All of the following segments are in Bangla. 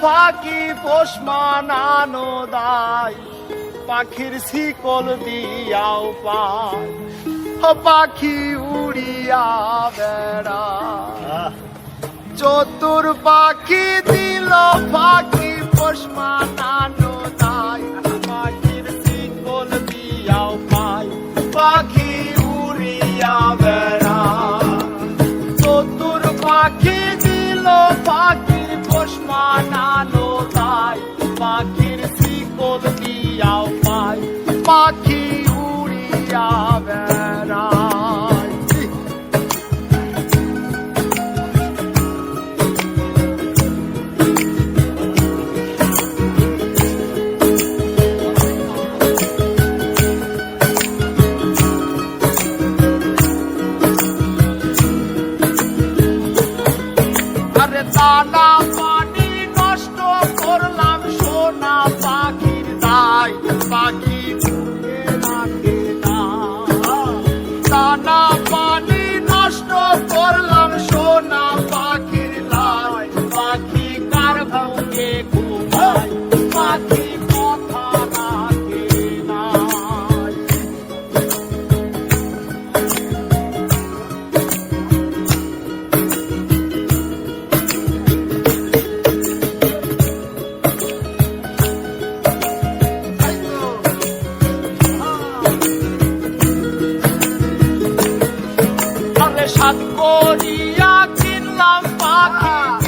ফাঁকি পোষ মানানো দায় পাখির শিকল দিয়াও পায় পাখি উড়িয়া বেড়া চতুর পাখি দিল পাখি পোষ মানানো দায় পাখির শিকল দিয়াও পায় পাখি উড়িয়া বেড়া চতুর পাখি দিল পাখির পোষ তাই পাখির শিকল দিয়াও পাই পাখি উড়িয়া বেড়ায়। পাখি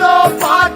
no party.